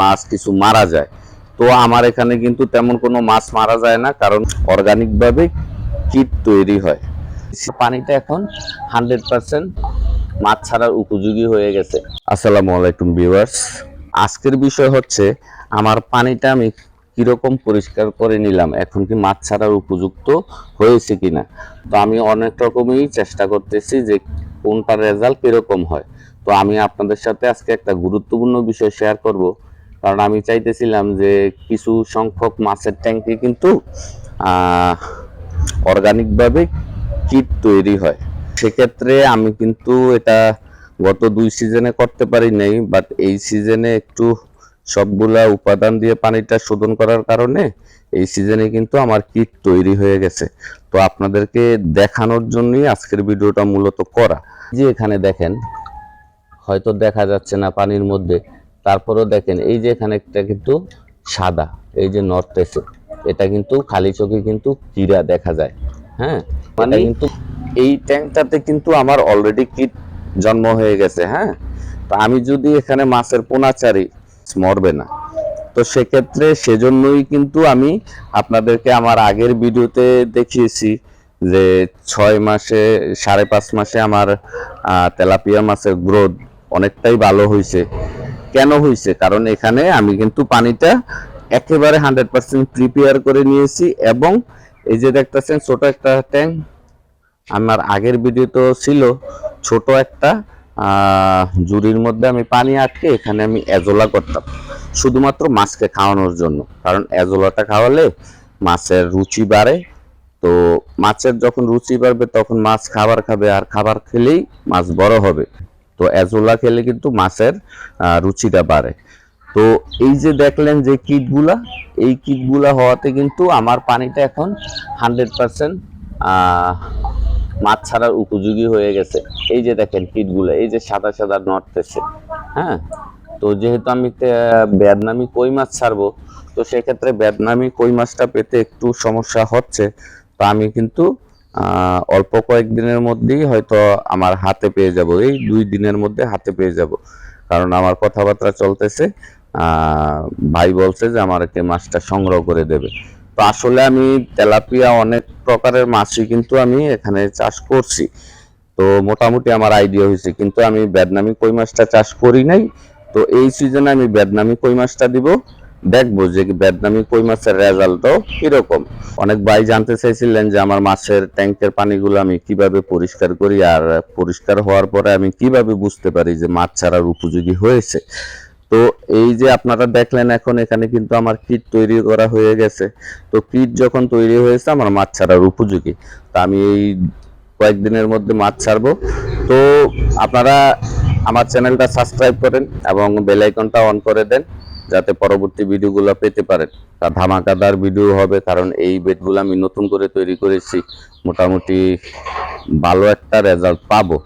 মাছ কিছু মারা যায়। তো আমার এখানে কিন্তু তেমন কোনো মাছ মারা যায় না, কারণ অর্গানিক ভাবে কীট তৈরি হয়। পানিটা এখন হান্ড্রেড পার্সেন্ট মাছ ছাড়ার উপযোগী হয়ে গেছে। আসসালামু আলাইকুম ভিউয়ার্স আজকের বিষয় হচ্ছে, আমার পানিটা আমি কীরকম পরিষ্কার করে নিলাম, এখন কি মাছ ছাড়ার উপযুক্ত হয়েছে কিনা? তো আমি অনেক রকমই চেষ্টা করতেছি যে কোনটা রেজাল্ট কীরকম হয়। তো আমি আপনাদের সাথে আজকে একটা গুরুত্বপূর্ণ বিষয় শেয়ার করব। কারণ আমি চাইতেছিলাম যে কিছু সংখ্যক মাছের ট্যাঙ্কে কিন্তু অর্গানিকভাবে কীট তৈরি হয়। সেক্ষেত্রে আমি কিন্তু এটা গত দুই সিজনে করতে পারি নাই বাট এই সিজনে একটু সবগুলা উপাদান দিয়ে পানিটা শোধন করার কারণে এই সিজনে কিন্তু আমার কিট তৈরি হয়ে গেছে। তো আপনাদেরকে দেখানোর জন্যই আজকের ভিডিওটা মূলত করা। যে এখানে দেখেন, হয়তো দেখা যাচ্ছে না পানির মধ্যে তারপরেও দেখেন এই যে এখানে একটা কিন্তু সাদা এই যে নর্থ এসে এটা কিন্তু খালি চোখে কিন্তু কিরা দেখা যায় হ্যাঁ? মানে কিন্তু এই ট্যাঙ্কটাতে কিন্তু আমার অলরেডি কিট জন্ম হয়ে গেছে হ্যাঁ? তো আমি যদি এখানে মাছের পোনা চারি মরবে না। তো সেক্ষেত্রে সেজন্যই কিন্তু আমি আপনাদেরকে আমার আগের ভিডিওতে দেখিয়েছি যে ছয় মাসে সাড়ে পাঁচ মাসে আমার তেলাপিয়া মাছের গ্রোথ অনেকটাই ভালো হয়েছে। কেন হয়েছে কারণ এখানে আমি কিন্তু পানিটা একেবারে হান্ড্রেড পার্সেন্ট প্রিপেয়ার করে নিয়েছি এবং এই যে দেখতেছেন ছোট একটা ট্যাঙ্ক, আমার আগের ভিডিও তো ছিল ছোট একটা জুড়ির মধ্যে আমি পানি আটকে এখানে আমি এজোলা করতাম, শুধুমাত্র মাছকে খাওয়ানোর জন্য। কারণ এজোলাটা খাওয়ালে মাছের রুচি বাড়ে, তো মাছের যখন রুচি বাড়বে তখন মাছ খাবার খাবে, আর খাবার খেলেই মাছ বড় হবে। তো অ্যাজোলা খেলে কিন্তু মাছের রুচিটা বাড়ে। তো এই যে দেখলেন যে কিটগুলা, এই কিটগুলা হওয়াতে কিন্তু আমার পানিটা এখন হান্ড্রেড পার্সেন্ট মাছ ছাড়ার উপযোগী হয়ে গেছে। এই যে দেখেন কিটগুলো, এই যে সাদা সাদা নড়তেছে হ্যাঁ? তো যেহেতু আমি বেদনামি কই মাছ ছাড়বো, তো সেক্ষেত্রে বেদনামি কই মাছটা পেতে একটু সমস্যা হচ্ছে, তো আমি কিন্তু অল্প কয়েকদিনের মধ্যেই হয়তো আমার হাতে পেয়ে যাব। এই দুই দিনের মধ্যে হাতে পেয়ে যাব। কারণ আমার কথাবার্তা চলতেছে। ভাই বলছে যে আমার আমাকে মাছটা সংগ্রহ করে দেবে। তো আসলে আমি তেলাপিয়া অনেক প্রকারের মাছই কিন্তু আমি এখানে চাষ করছি। তো মোটামুটি আমার আইডিয়া হয়েছে। কিন্তু আমি বেদনামি কই মাছটা চাষ করি নাই। তো এই সিজনে আমি বেদনামি কই মাছটা দিব? দেখব যে বেদনামি কই মাছের রেজাল্টও কীরকম। অনেক ভাই জানতে চাইছিলেন যে আমার মাছের ট্যাঙ্কের পানিগুলো আমি কীভাবে পরিষ্কার করি আর পরিষ্কার হওয়ার পরে আমি কীভাবে বুঝতে পারি যে মাছ ছাড়ার উপযোগী হয়েছে। তো এই যে আপনারা দেখলেন এখন এখানে কিন্তু আমার কিট তৈরি করা হয়ে গেছে। তো কিট যখন তৈরি হয়েছে আমার মাছ ছাড়ার উপযোগী। তা আমি এই কয়েকদিনের মধ্যে মাছ ছাড়বো। তো আপনারা আমার চ্যানেলটা সাবস্ক্রাইব করেন এবং বেল আইকনটা অন করে দেন। যাতে পরবর্তী ভিডিওগুলো পেতে পারেন। তা ধামাকাদার ভিডিও হবে, কারণ এই বেডগুলো আমি নতুন করে তৈরি করেছি। মোটামুটি ভালো একটা রেজাল্ট পাবো।